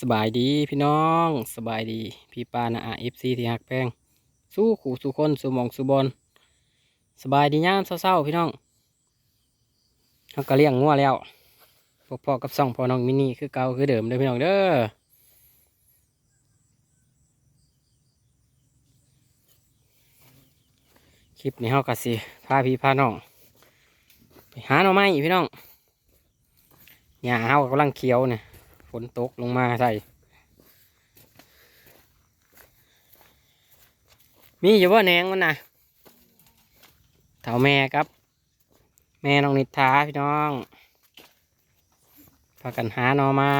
สบายดีพี่น้องสบายดี พี่ปานะอาเอฟซีที่หักแพง สู้ขู่สู้คนสู้มองสู้บอลสบายดีย่ามเศร้าๆพี่น้องเขาก็เลี้ยงงัวแล้วพวกพ่อกับซ่องพอน้องมินี่คือเก่าคือเดิมเลยพี่น้องเด้อคลิปนี้เขาก็สิพาพี่พาน้องไปหาหน่อไม้พี่น้องหญ้าเขากำลังเขียวเนี่ย นตกลงมาใส่ มีอยู่ว่าแนงมันนะเถาแม่ครับ แม่น้องนิทาพี่น้องพากันหาหน่อไม้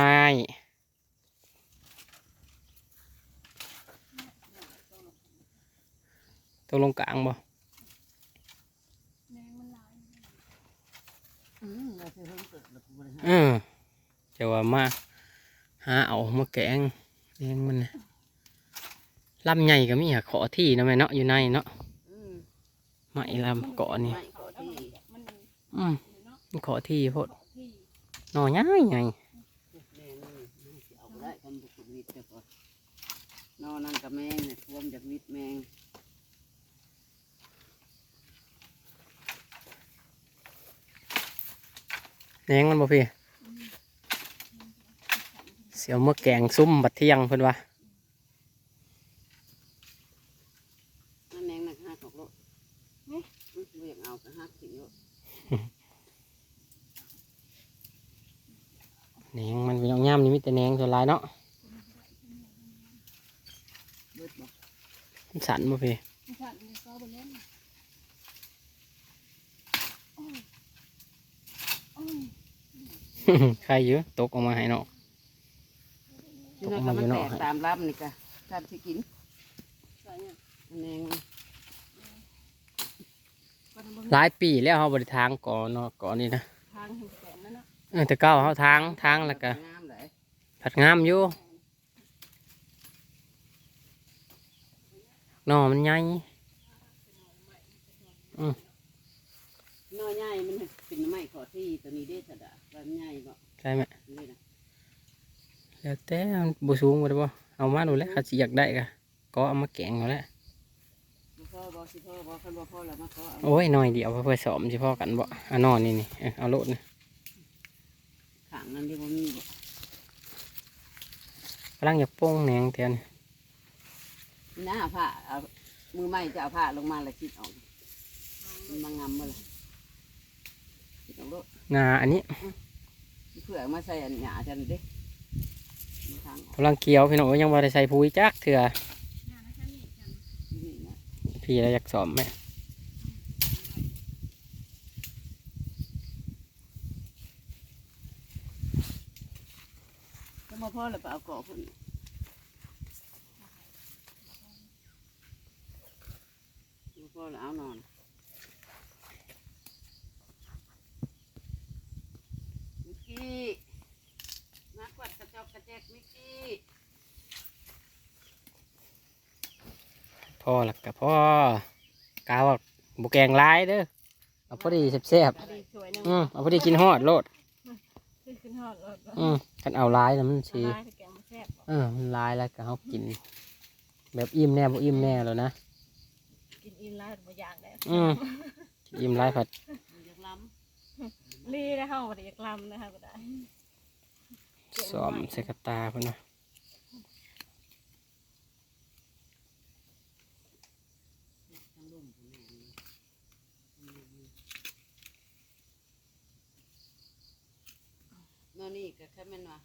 ตัวลงกลางบ่อืมเราสิเพิ่งเกิดแล้าเออจะว่ามา หาเอามาแกงเลี้ยงมันนะลำใหญ่ก็มีอะขอที่นะแม่เนาะอยู่ในเนาะอืมไม้ลำเกาะนี่ไม่ขอที่อืมมันขอที่โพดหน่อใหญ่ใหญ่แม่นี่มันสิเอาบ่ได้กันบุกวิทย์เจ้าก่อนนอนนั่นกับแมงเนี่ยท่วมจากวิทย์แมงแหนงมันบ่พี่ เสียวเมื่อแกงซุ่มบัดเที่ยงเพิ่นว่านั่นแมงนักหักของโลกนี่เรียกเอากระหักสิโลกแหนงมันเป็นเอาย่ามนี่มีแต่แหนงส่วนหลายเนาะเบิดบอกมันสั่นบ่พี่ใครเยอะตกออกมาให้เนาะ ที่นั่นก็มันแตกตามลำนี่กะทำสิกินแมงมันหลายปีแล้วเฮาบ่ได้ทางก่อนเนาะก่อนนี่นะทางแห่งแสนนั่นนะเออแต่เก้าเฮาทางทางแล้วก็งามเลยผัดงามอยู่หน่อมันใหญ่น้อยใหญ่มันเป็นไม้ขอที่ตัวนี้ได้สะดะว่ามันใหญ่บ่ใช่ไหมนี่นะ แล้วแต่มันบ่สูงบ่ได้บ่เอามาดูแลวเขาสิอยากได้ก็ก็เอามาแกงเอาแหล้วบ่พ่อบ่สิพ่อบ่คันบ่พ่อแล้วมาขอเอาโอ้ยหน่อยเดียวเพื่อสอมสิพ่อกันบ่เอานอนนี่นี่เออเอาโลดนี่ขางนั้นที่บ่มีบ่กำลังอยากโป้งแหนงแทนนี่นะผ้าเอามือไม้จะเอาผ้าลงมาแล้วคิดออกมันมางำมาเลยคิดออกลูกงาอันนี้เพื่อเอามาใส่อันหยาจันเด้มันทางออ กกำลังเกี่ยวพี่น้องยังบ่ได้ใส่ปุ๋ยจักเถื่อนี่นะพี่เราอยากสอมไหมถ้าบ่พ่อแล้วไปเอาเกาะพุ่นบ่พ่อแล้วเอานอนมิกกี้มากวัดก ระจอกกระแจกมิกกี้พ่อหลักกับพ่อกาวาบุแกงร้ายเด้อเอาพอดีแซ่บอันนี้สวยนะๆอืมเอาพอดีกินฮอดโลดขึ้นฮอดรถอืมกันเอาร้ายนะมันสิลายแกงมันแซ่บเออมันร้ายแล้วก็เขากิน แบบอิ่มแน่บ่อิ่มแน่แล้วนะกินอิ่มแล้วบ่อยากแล้วอืมอิ่มร้ายผัดอยากล้ลีได้เฮาบ่ได้อยากลำนะคะก็ได้ สอมใส่กระตาเพิ่นว่าำนอนนี่ก็แค่แม่นว่า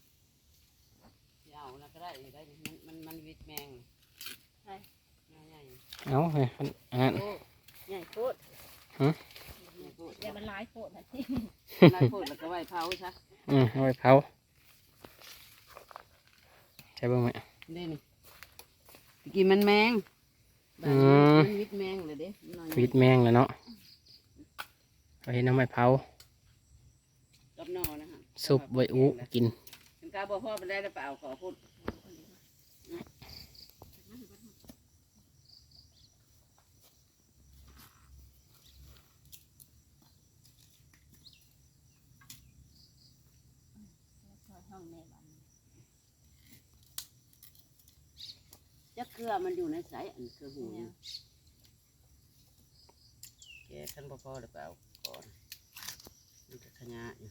สิเอาแล้วก็ได้ได้มันมันมันวิดแมงใช่ใหญ่เอาไปอันนั้นใหญ่โคตรฮะใหญ่โคตรอย่มันหลายโพดนะที่ลายโคตรแล้วก็ไว้เผาซะอืมเอาไปเผา ช่บ้างไหมนี่นี่ตะกี้มันแมงอืมมันวิดแมงเลยเด้มันน้อยวิดแมงแล้วเนาะเอาเห็นน้ำไม้เผากับนอนะฮะซุปไว้อุกินเป็นกาบ่พ่อไปได้แล้วเปล่าขอพูด ห้องแม่บ้าน จักเกลือมันอยู่ในสายอันเกลือหูนี่แกขันบ่พอหรือเปล่าก่อนมันจะขยะอยู่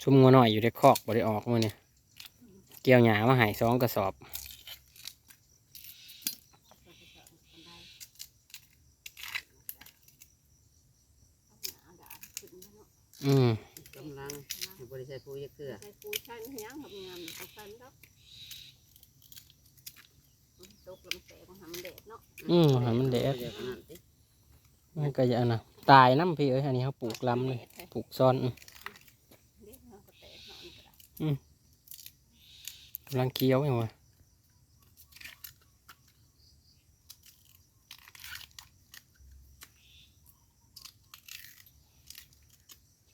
ชุ่มงัวหน่อยอยู่ในคอกบ่ได้ออกมื้อนี่เกี่ยวหญ้ามาให้สองกระสอบอืมกำลังบริษัทปุ๋ยจักเกลือใส่ปูชันยังทำงานเอาฟันแล้ว ตกลำแสงมันทำแดดเนาะอืมให้มันแดดเยวขนาดนี้มันก็อย่านะตายน้ำพี่เอ้ยอันนี้เขาปลูกลำเลยปลูกซ่อนอืมเด็กมันก็แตกเนาะมันก็ได้กำลังเคี้ยวอย่างวะ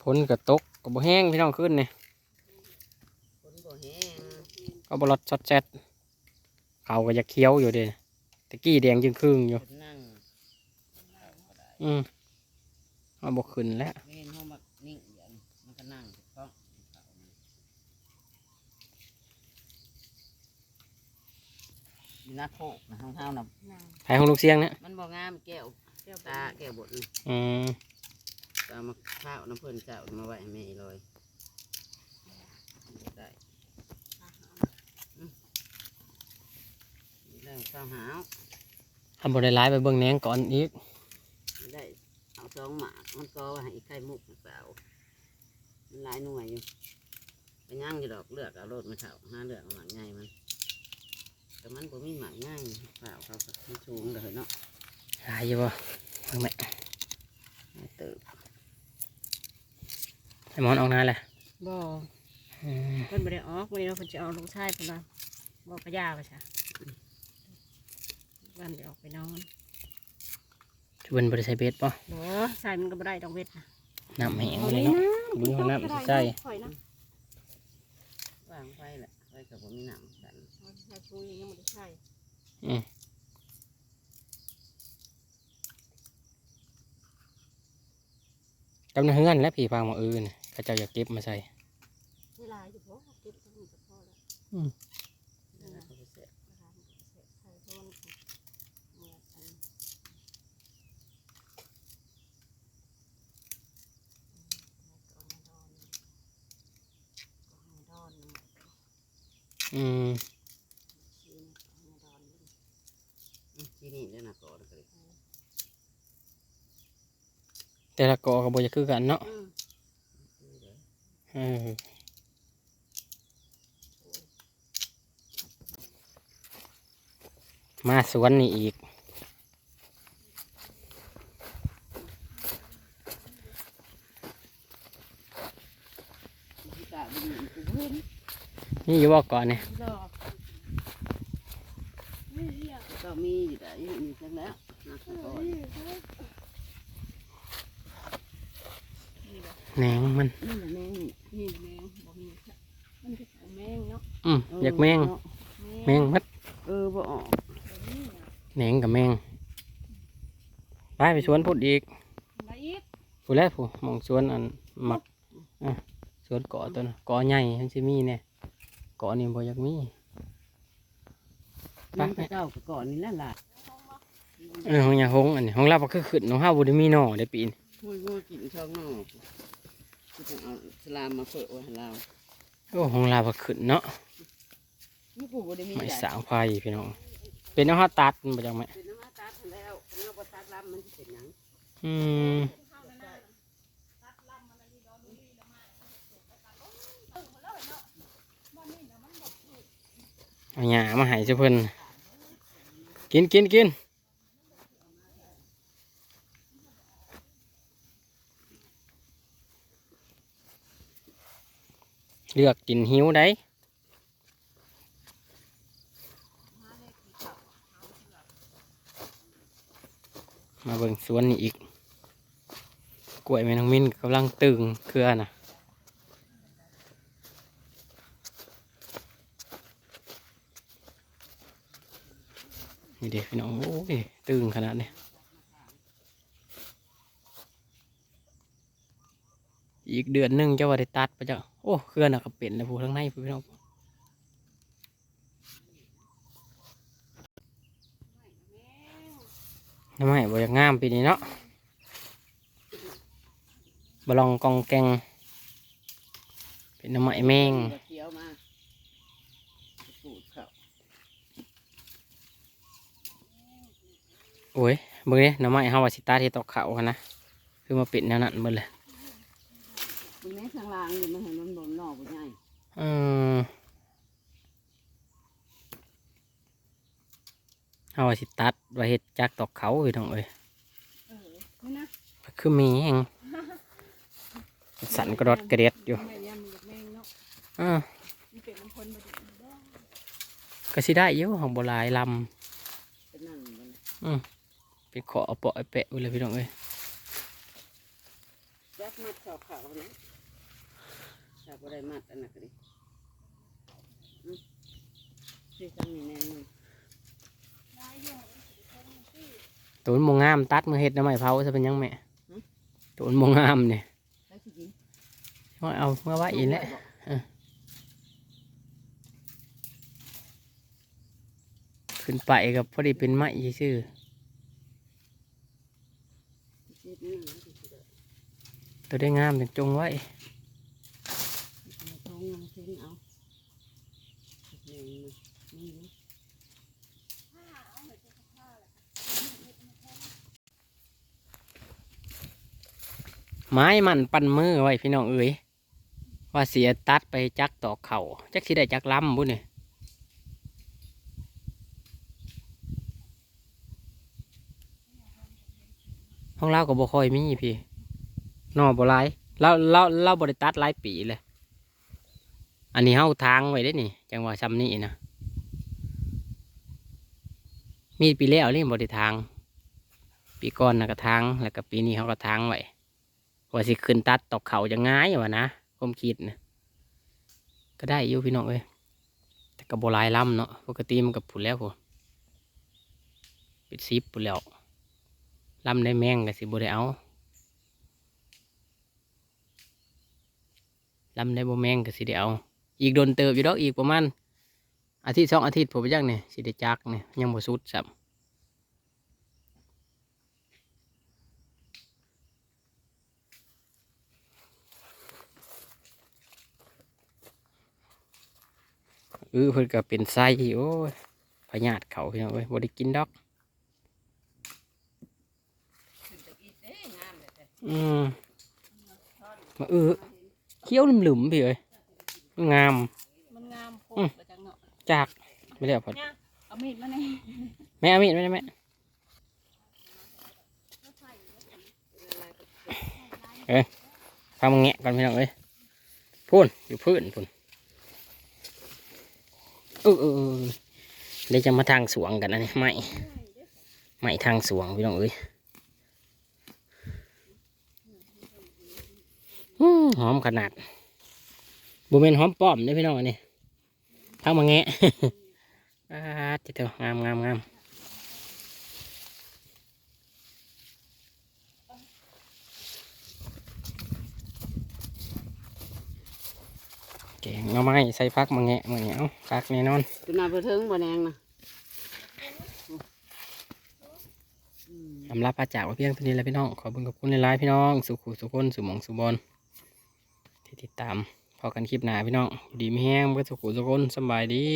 พ้นกระตกกับบ่แห้งพี่น้องขึ้นเนี่ย ฝนบ่แห้ง ก็บรอดช็อตแซด เขาก็จะเคี้ยวอยู่เด้ตะกี้แดงจึงครึ่งอยู่ฝนนั่งอืมเอาบกขึ้นแล้วไม่เห็นห้องมักนิ่งอย่างมันก็นั่งเพราะเขามันมีหน้าโคกนะห้องเท้านะนางภายของลูกเสียงเนี่ยมันบ่งามแก้วเจ้าตาแก้วบดนี่อืมตามาข้าวน้ำเพิ่นเจ้ามาไว้ให้แม่อีเลยได้อืม ได้ข้าวหาวทำบได้ร้ายไปเบิ่งแหนงก่อนอีกได้เอาสองหมากมันก็ว่าให้ไข่มุกหรือเปล่ามันหลายหน่วยอยู่ไปย่างอยู่ดอกเลือกเอาโรดมาเฉาห้าเลือกเอาหมากใหญ่มันแต่มันบ่มีหมากง่ายเปล่าเขาก็มันสูงเลยเนาะหายอยู่บ่เบิ่งแม่ไม่เติบให้หมอนออกหน้าแหละบ่อืม เพิ่นบ่ได้ออกวันนี้เราเพิ่นจะเอาลูกชายเพิ่นว่าบอกกระยาไปซะ วันเดี๋ยวออกไปนอนชวนบริษัทเบสป่ะบ่ใส่มันก็บ่ได้ดอกเว็ดนะน้ำแห้งเลยเนาะดูเอาน้ำสิใส่ข่อยนะวางไฟแหละไฟกับผมมีหนังกันใส่ปูยังบ่ได้ใส่กำลังเฮือนและผีฟางมาอื่นเขาเจ้าอยากเก็บมาใส่เวลาอยู่บ่เก็บมันก็พอแล้วแล้วก็ไปเสร็จ เวลามันก็เสร็จใส่เพราะมันเมื่ออันก็เอามาดอนก็เอามาดอนมัน อืมชีนี่เอามาดอนมันอืมที่นี่เด้นะก่อนก็เลยแต่ละกอก็บบอยากคือกันเนาะเออมาสวนนี่อีก ที่กะบ่มีกูบ่เห็น นี่อยู่บ่ก่อนเนี่ยดอกก็มีอยู่แต่อยู่นี่จังแล้วนักก่อนแหนงมันนี่แหละแม่นี่แมงบ่มีมันจะเอาแมงเนาะอืมอยากแมงแมงมัดเออบ่ออกบ่มีอะแหนงกับแมงไปไปสวนพุดอีกอะไรอีกผู้แรกผู้มองสวนอันหมักอะสวนเกาะตัวน่ะเกาะใหญ่ทั้งสิมีเนี่ย เกาะนี่บ่อยากมีไปมันก็เจ้าก็ก่อนนี่แหละล่ะเออของยาหงอันนี้ของเราบ่คือขึ้นของเฮาบ่ได้มีหน่อได้ปีนงูงูกินช่องนอกกูต้องเอาสลามมาเปิดไว้ให้เราโอ้ของเราบ่ขึ้นเนาะนี่กูบ่ได้มีไม่ได้สางไฟพี่น้องเป็นเอาเฮาตัดมันบ่จังไหมเป็นน้ำมาตัดแล้วเป็นน้ำบ่ตัดลำมันสิเป็นหยังอืม เอาหญ้ามาให้เจ้าเพิ่นกินกินกินเลือกกินหิวได้มาเบิ่งสวนนี่อีกกล้วยแม่น้องมินกำลังตึงเครือน่ะ นี่เด็กพี่น้องโอ้ยตึงขนาดนี้อีกเดือนหนึ่งจะว่าได้ตัดไปจ้าโอ้เคลื่อนอะกับเป็นเลยผู้ทั้งในพี่น้องน้ำไม้บอยากงามปีนี้เนาะบลองกองแกงเป็นน้ำไม้แมง โอ้ยเบิ่งเด้หน้ำไม้เฮาว่าสิตาที่ตอกเขาหั้นนะคือมาปิดแนวนั้นหมดเลยคุณแม่ข้างล่างนี่มันเห็นมันบ่มนอกบ่ใหญ่อืมเฮาว่าสิตัดไว้เฮ็ดจักตอกเขาพี่น้องเอ้ยเออนี่นะคือมีแหงสันกระดดกระเด็ดอยู่แม่ยำมันอยากแม่งเนาะอ่ามันเป็นน้ำพลมาดิบ่ก็สิได้อยู่ของโบราณลเป็นนั่งมันำอืม เป็นขอเอาเปาะเอาแปะไว้เลยพี่น้องเอ้ยจักมัดเขาเขานะถ้าบ่ได้มัดอันนั้นก็ดิอืมที่ทำนี่แน่นอนตัวมันโมงามตัดมือเฮ็ดน้ำไม้เผาจะเป็นหยังแม่ตัวมันโมงามเนี่ยใช้สิกินเอาเอาเมื่อว่าอีกแล้วขึ้นไปกับพอดีเป็นไม้ซื่อ เจ็บนี่นะที่สุดอะ ตัวได้งามจังจงไว้เอาทองเอาเส้นเอานี่นะนี่นะไม้มันปั่นมือไว้พี่น้องเอ้ยว่าเสียตัดไปจักตอกเข่าจักสิได้จักล้ำบุเนี่ย ห้องเราก็บ่ค่อยมีพี่นอบ่หลายเราเราเราบริตัดหลายปีเลย อันนี้เฮาทางไว้ได้นี่ จังหวะซ้ำนี้นะมีปีแล้วนี่บริทาง ปีก่อนนะก็ทาง แล้วก็ปีนี้เขาก็ทางไว้ว่าสิขึ้นตัดตอกเขาจะง่ายวะนะผมคิดนะก็ได้อยู่พี่น้องเอ้ยแต่ก็บหลายลำเนาะปกติมันกับผุนแล้วผมปิดซิปผุนแล้ว ลำได้แมงก็สิบ่ได้เอาลำได้บ่แมงก็สิได้เอา อีกโดนเติบอยู่ดอกอีกประมาณอาทิตย์สองอาทิตย์ผมไปจังเนี่ยสิได้จักเนี่ยยังบ่สุดซ้ำเออเพิ่นก็เป็นไส้โอ้ยพยาธิเขาพี่น้องเอ้ยบ่ได้กินดอก ขึ้นตะกี้เด้งามเลยแต่ อืมมาเออเขี้ยวหลุมๆพี่เอ้ยงาม มันงามโพอืดมไปจังเนาะจากไม่ได้เอาพอดเนี่ยเอามีดมาในแม่เอามีดไม่ได้แม่เอ้ยพามึงแงะก่อนพี่น้องเอ้ยพูนอยู่พื้นพูนเออเออเออเดี๋ยวจะมาทางสวงกันนะนี่ไม่ไม่ทางสวงพี่น้องเอ้ยอื้อ หอมขนาดบุเมนหอมป้อมเด้อพี่น้องอันนี้พามาแงะอ่าจิเถอะงามงามงามแกงหน่อไม้ใส่พักมาแงะมาแงะเอาพักแน่นอนตัวนาไปถึงบ่แนงนะอืมอำลาพระจากไว้เพียงเท่านี้แหละพี่น้อง ขอบุญกับคุณในไลน์พี่น้อง สุขุสุขคนสุหมองสุบอลที่ ติดตามพอกันคลิปหน้าพี่น้องดีไม่แห้งเพื่อสุขุสุขนสบายดี